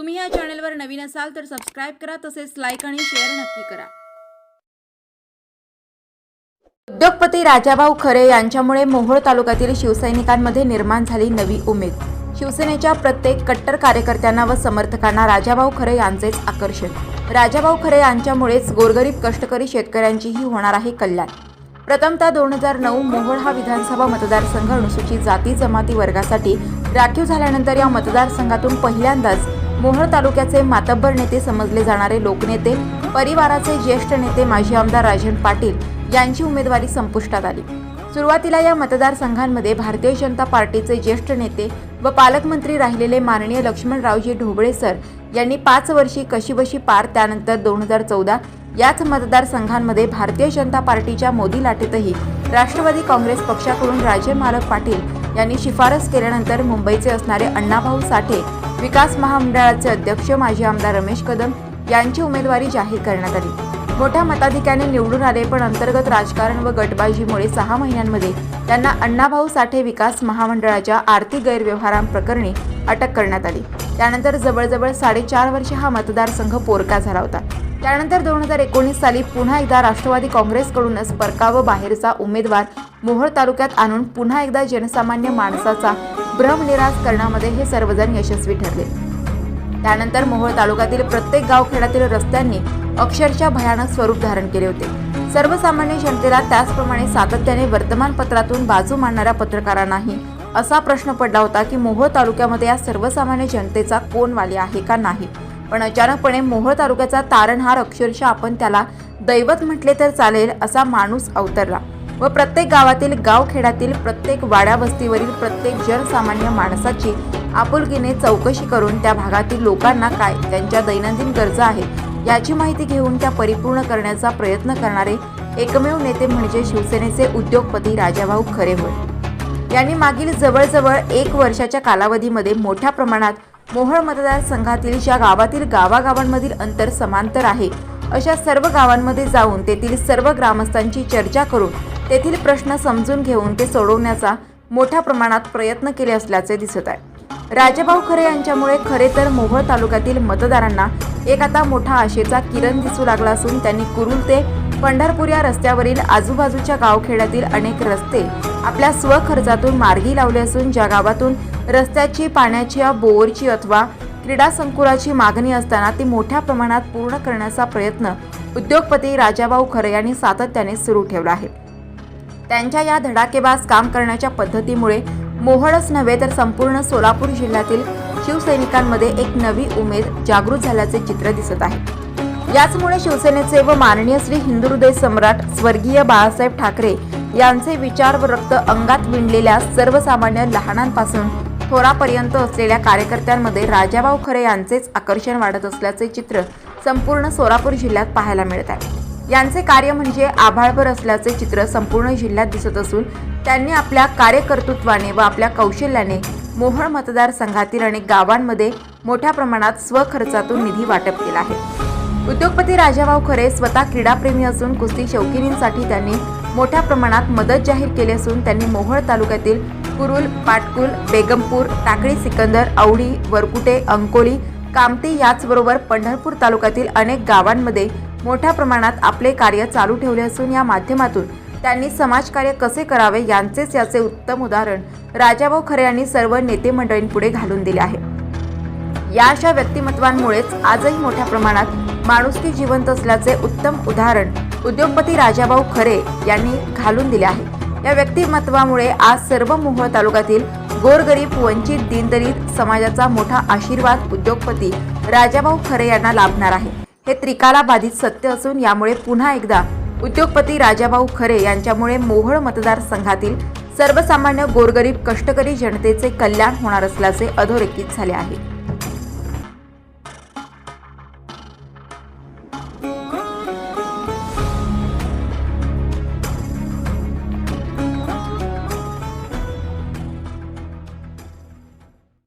तुम्ही या चॅनलवर नवीन असाल तर सबस्क्राईब करा तसेच लाईक आणि शेअर नक्की करा. उद्योगपती राजाभाऊ खरे यांच्यामुळे मोहोळ तालुक्यातील शिवसैनिकांमध्ये निर्माण झाली नवी उमेद. शिवसेनेच्या प्रत्येक कट्टर कार्यकर्त्यांना व समर्थकांना राजाभाऊ खरे यांचेच आकर्षण. राजाभाऊ खरे यांच्यामुळेच गोरगरीब कष्टकरी शेतकऱ्यांचीही होणार आहे कल्याण. प्रथमतः दोन हजार नऊ मोहोळ हा विधानसभा मतदारसंघ अनुसूचित जाती जमाती वर्गासाठी राखीव झाल्यानंतर या मतदारसंघातून पहिल्यांदाच मोहर तालुक्याचे मातब्बर नेते समजले जाणारे लोकनेते परिवाराचे ज्येष्ठ नेते माजी आमदार राजन पाटील यांची उमेदवारी संपुष्टात आली. सुरुवातीला या मतदारसंघांमध्ये भारतीय जनता पार्टीचे ज्येष्ठ नेते व पालकमंत्री राहिलेले माननीय लक्ष्मणरावजी ढोबळे सर यांनी पाच वर्षी कशीबशी पार त्यानंतर दोन हजार चौदा याच मतदारसंघांमध्ये भारतीय जनता पार्टीच्या मोदी लाटेतही राष्ट्रवादी काँग्रेस पक्षाकडून राजे मालक पाटील यांनी शिफारस केल्यानंतर मुंबईचे असणारे अण्णाभाऊ साठे विकास महामंडळाचे अध्यक्ष माजी आमदार रमेश कदम यांची उमेदवारी जाहीर करण्यात आली. मोठ्या मताधिक्याने निवडून आले पण अंतर्गत राजकारण व गटबाजीमुळे सहा महिन्यांमध्ये त्यांना अण्णाभाऊ साठे विकास महामंडळाच्या आर्थिक गैरव्यवहारांप्रकरणी अटक करण्यात आली. त्यानंतर जवळजवळ साडेचार वर्षे हा मतदारसंघ पोरका झाला होता. त्यानंतर दोन हजार एकोणीस साली पुन्हा एकदा राष्ट्रवादी काँग्रेसकडूनच परका व बाहेरचा उमेदवार मोहोळ तालुक्यात आणून पुन्हा एकदा जनसामान्य माणसाचा भ्रमनिरास करण्यामध्ये हे सर्वजण यशस्वी ठरले. त्यानंतर मोहोळ तालुक्यातील प्रत्येक गावखेड्यातील रस्त्यांनी अक्षरशः भयानक स्वरूप धारण केले होते. सर्वसामान्य जनतेला त्याचप्रमाणे सातत्याने वर्तमानपत्रातून बाजू मांडणाऱ्या पत्रकारांनाही असा प्रश्न पडला होता की मोहोळ तालुक्यामध्ये या सर्वसामान्य जनतेचा कोण वाली आहे का नाही? पण अचानकपणे मोहोळ तालुक्याचा तारणहार अक्षरशः आपण त्याला दैवत म्हटले तर चालेल असा माणूस अवतरला. व प्रत्येक गावातील गावखेड्यातील प्रत्येक वाड्या वस्तीवरील प्रत्येक जनसामान्य माणसाची आपुलकीने चौकशी करून त्या भागातील लोकांना काय त्यांच्या दैनंदिन गरजा आहेत याची माहिती घेऊन त्या परिपूर्ण करण्याचा प्रयत्न करणारे एकमेव नेते म्हणजे शिवसेनेचे उद्योगपती राजाभाऊ खरे होय यांनी मागील जवळजवळ एक वर्षाच्या कालावधीमध्ये मोठ्या प्रमाणात मोहोळ मतदारसंघातील ज्या गावातील गावागावांमधील अंतर समांतर आहे अशा सर्व गावांमध्ये जाऊन तेथील सर्व ग्रामस्थांची चर्चा करून तेथील प्रश्न समजून घेऊन ते सोडवण्याचा मोठ्या प्रमाणात प्रयत्न केले असल्याचे दिसत आहे. राजाभाऊ खरे यांच्यामुळे खरे तर मोहोळ तालुक्यातील मतदारांना एक आता मोठा आशेचा किरण दिसू लागला असून त्यांनी कुरुल ते पंढरपूर या रस्त्यावरील आजूबाजूच्या गावखेड्यातील अनेक रस्ते आपल्या स्वखर्चातून मार्गी लावले असून ज्या गावातून रस्त्याची पाण्याची बोअरची अथवा क्रीडा संकुलाची मागणी असताना ती मोठ्या प्रमाणात पूर्ण करण्याचा प्रयत्न उद्योगपती राजाभाऊ खरे यांनी सातत्याने सुरू ठेवला आहे. त्यांच्या या धडाकेबाज काम करण्याच्या पद्धतीमुळे मोहळच नव्हे तर संपूर्ण सोलापूर जिल्ह्यातील शिवसैनिकांमध्ये एक नवी उमेद जागृत झाल्याचे चित्र दिसत आहे. याचमुळे शिवसेनेचे व माननीय श्री हिंदू हृदय सम्राट स्वर्गीय बाळासाहेब ठाकरे यांचे विचार व रक्त अंगात विणलेल्या सर्वसामान्य लहानांपासून थोरापर्यंत असलेल्या कार्यकर्त्यांमध्ये राजाभाऊ खरे यांचेच आकर्षण वाढत असल्याचे चित्र संपूर्ण सोलापूर जिल्ह्यात पाहायला मिळत आहे. यांचे कार्य म्हणजे आभाळभर असल्याचे चित्र संपूर्ण जिल्ह्यात दिसत असून त्यांनी आपल्या कार्यकर्तृत्वाने व आपल्या कौशल्याने मोहळ मतदारसंघातील अनेक गावांमध्ये मोठ्या प्रमाणात स्वखर्चातून निधी वाटप केला आहे. उद्योगपती राजाभाऊ खरे स्वतः क्रीडाप्रेमी असून कुस्ती शौकीनींसाठी त्यांनी मोठ्या प्रमाणात मदत जाहीर केली असून त्यांनी मोहोळ तालुक्यातील कुरुल पाटकुल बेगमपूर टाकळी सिकंदर औडी वरकुटे अंकोली कामती याचबरोबर पंढरपूर तालुक्यातील अनेक गावांमध्ये मोठ्या प्रमाणात आपले कार्य चालू ठेवले असून या माध्यमातून त्यांनी समाजकार्य कसे करावे यांचेच याचे उत्तम उदाहरण राजाभाऊ खरे यांनी सर्व नेते मंडळींपुढे घालून दिले आहे. या अशा व्यक्तिमत्वांमुळेच आजही मोठ्या प्रमाणात माणुसकी जिवंत असल्याचे उत्तम उदाहरण उद्योगपती राजाभाऊ खरे यांनी घालून दिले आहे. या व्यक्तिमत्वामुळे आज सर्व मोहोळ तालुक्यातील गोरगरीब वंचित दीनदलित समाजाचा मोठा आशीर्वाद उद्योगपती राजाभाऊ खरे यांना लाभणार आहे. हे त्रिकाला बाधित सत्य असून यामुळे पुन्हा एकदा उद्योगपती राजाभाऊ खरे यांच्यामुळे मोहोळ मतदारसंघातील सर्वसामान्य गोरगरीब कष्टकरी जनतेचे कल्याण होणार असल्याचे अधोरेखित झाले आहे.